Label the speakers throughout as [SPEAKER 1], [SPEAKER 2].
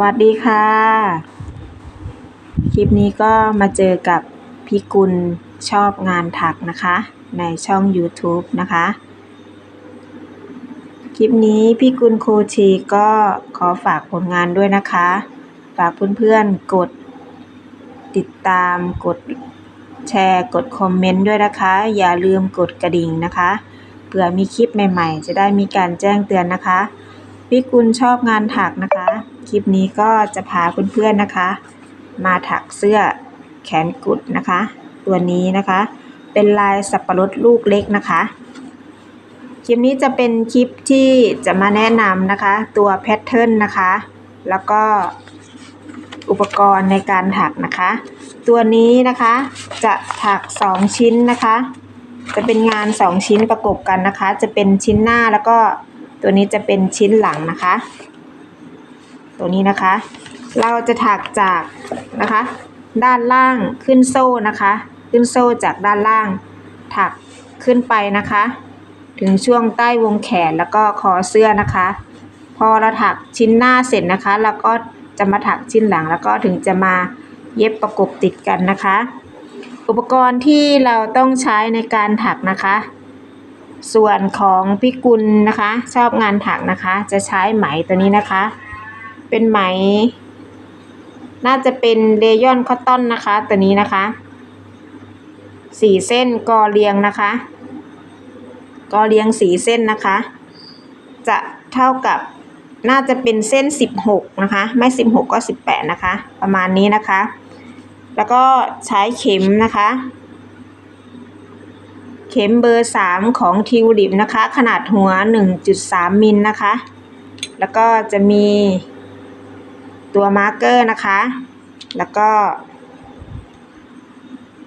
[SPEAKER 1] วัสดีค่ะ คลิปนี้ก็มาเจอกับพี่กุลชอบงานถักนะคะ ในช่อง YouTube นะคะ คลิปนี้พี่กุลโคชีก็ขอฝากผลงานด้วยนะคะ ฝากเพื่อนๆกดติดตามกดแชร์กดคอมเมนต์ด้วยนะคะ อย่าลืมกดกระดิ่งนะคะ เผื่อมีคลิปใหม่ ๆ จะได้มีการแจ้งเตือนนะคะ พี่กุลชอบงานถักนะคะ คลิปนี้ก็จะพาเพื่อนๆนะคะ มาถักเสื้อแขนกุดนะคะ ตัวนี้นะคะ เป็นลายสับปะรดลูกเล็กนะคะ คลิปนี้จะเป็นคลิปที่จะมาแนะนำนะคะ ตัวแพทเทิร์นนะคะ แล้วก็อุปกรณ์ในการถักนะคะ ตัวนี้นะคะจะถัก 2 ชิ้นนะคะ จะเป็นงาน 2 ชิ้นประกบกันนะคะ จะเป็นชิ้นหน้าแล้วก็ ตัวนี้จะเป็นชิ้นหลังนะคะ ตัวนี้นะคะ เราจะถักจากนะคะ ด้านล่างขึ้นโซ่นะคะ ขึ้นโซ่จากด้านล่าง ถักขึ้นไปนะคะ ถึงช่วงใต้วงแขนแล้วก็คอเสื้อนะคะ พอเราถักชิ้นหน้าเสร็จนะคะแล้วก็จะมาถักชิ้นหลังแล้วก็ถึงจะมาเย็บประกบติดกันนะคะ อุปกรณ์ที่เราต้องใช้ในการถักนะคะ ส่วนของพี่กุลนะคะ ชอบงานถักนะคะ จะใช้ไหมตัวนี้นะคะ เป็นไหม น่าจะเป็นเลยอนคอตตอนนะคะ ตัวนี้นะคะสี่เส้นกอเรียงนะคะ กอเรียงสีเส้นนะคะ จะเท่ากับน่าจะเป็นเส้น 16 นะคะ ไม่ 16 ก็ 18 นะคะ ประมาณนี้นะคะ แล้วก็ใช้เข็มนะคะ เข็มเบอร์ 3 ของทิวลิปนะคะ ขนาดหัว 1.3 มิลนะคะ แล้วก็จะมีตัวมาร์กเกอร์นะคะ แล้วก็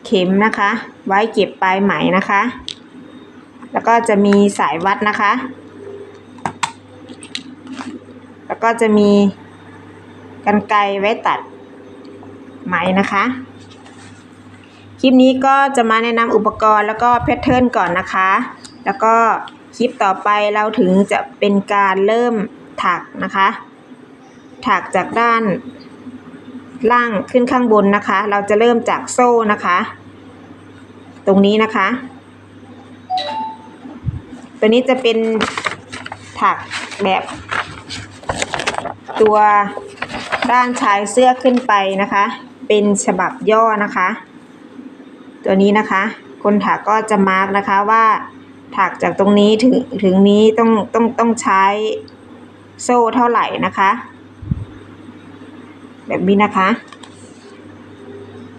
[SPEAKER 1] เข็มนะคะ ไว้เก็บปลายไหมนะคะ แล้วก็จะมีสายวัดนะคะ แล้วก็จะมีกันไกรไว้ตัดไหมนะคะ คลิปนี้ก็จะมาแนะนำอุปกรณ์แล้วก็แพทเทิร์นก่อนนะคะ แล้วก็คลิปต่อไปเราถึงจะเป็นการเริ่มถักนะคะ ถักจากด้านล่างขึ้นข้างบนนะคะ เราจะเริ่มจากโซ่นะคะ ตรงนี้นะคะ ตัวนี้จะเป็นถักแบบตัวด้านชายเสื้อขึ้นไปนะคะ เป็นฉบับย่อนะคะ ตัวนี้นะคะ คนถักก็จะมาร์กนะคะว่าถักจากตรงนี้ถึงถึงนี้ต้องต้องต้องใช้โซ่เท่าไหร่นะคะ แบบนี้นะคะ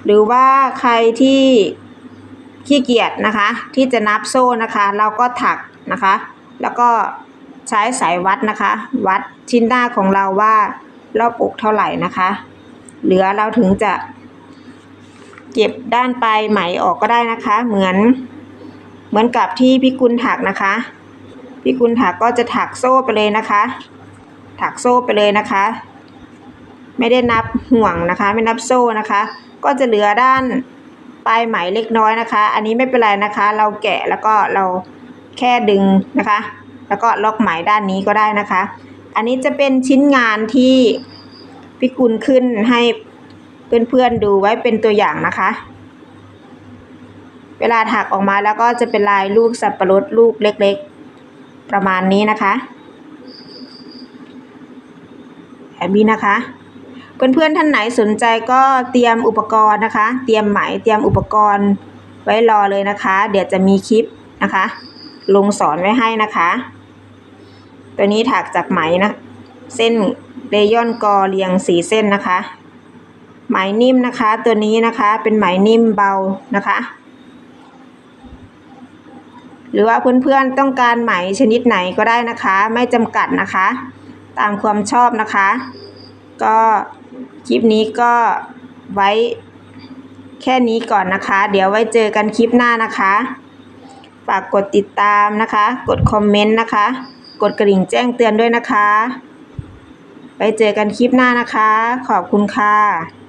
[SPEAKER 1] หรือว่าใครที่ขี้เกียจนะคะ ที่จะนับโซ่นะคะ เราก็ถักนะคะ แล้วก็ใช้สายวัดนะคะ วัดชิ้นหน้าของเราว่า รอบอกเท่าไหร่นะคะ เหลือเราถึงจะ เก็บด้านปลายไหมออกก็ได้นะคะ เหมือน เหมือนกับที่พี่กุลถักนะคะ พี่กุลถักก็จะถักโซ่ไปเลยนะคะ ถักโซ่ไปเลยนะคะ ไม่ได้นับห่วงนะคะ ไม่นับโซ่นะคะ ก็จะเหลือด้านปลายไหมเล็กน้อยนะคะ อันนี้ไม่เป็นไรนะคะ เราแกะแล้วก็เราแค่ดึงนะคะ แล้วก็ล็อกไหมด้านนี้ก็ได้นะคะ อันนี้จะเป็นชิ้นงานที่พี่กุลขึ้นให้ เพื่อนๆดูไว้เป็นตัวอย่างนะคะ เวลาถักออกมาแล้วก็จะเป็นลายลูกสับปะรดลูกเล็กๆ ประมาณนี้นะคะแบบนี้นะคะ เพื่อนๆท่านไหนสนใจก็เตรียมอุปกรณ์นะคะ เตรียมไหมเตรียมอุปกรณ์ไว้รอเลยนะคะ เดี๋ยวจะมีคลิปนะคะ ลงสอนไว้ให้นะคะ ตัวนี้ถักจากไหมนะ เส้นเลยอนกอเรียงสีเส้นนะคะ ไหมนิ่มนะคะ ตัวนี้นะคะเป็นไหมนิ่มเบานะคะ หรือว่าเพื่อนๆต้องการไหมชนิดไหนก็ได้นะคะ ไม่จำกัดนะคะ ตามความชอบนะคะ ก็คลิปนี้ก็ไว้แค่นี้ก่อนนะคะ เดี๋ยวไว้เจอกันคลิปหน้านะคะ ฝากกดติดตามนะคะ กดคอมเมนต์นะคะ กดกระดิ่งแจ้งเตือนด้วยนะคะไว้เจอกันคลิปหน้านะคะ ขอบคุณค่ะ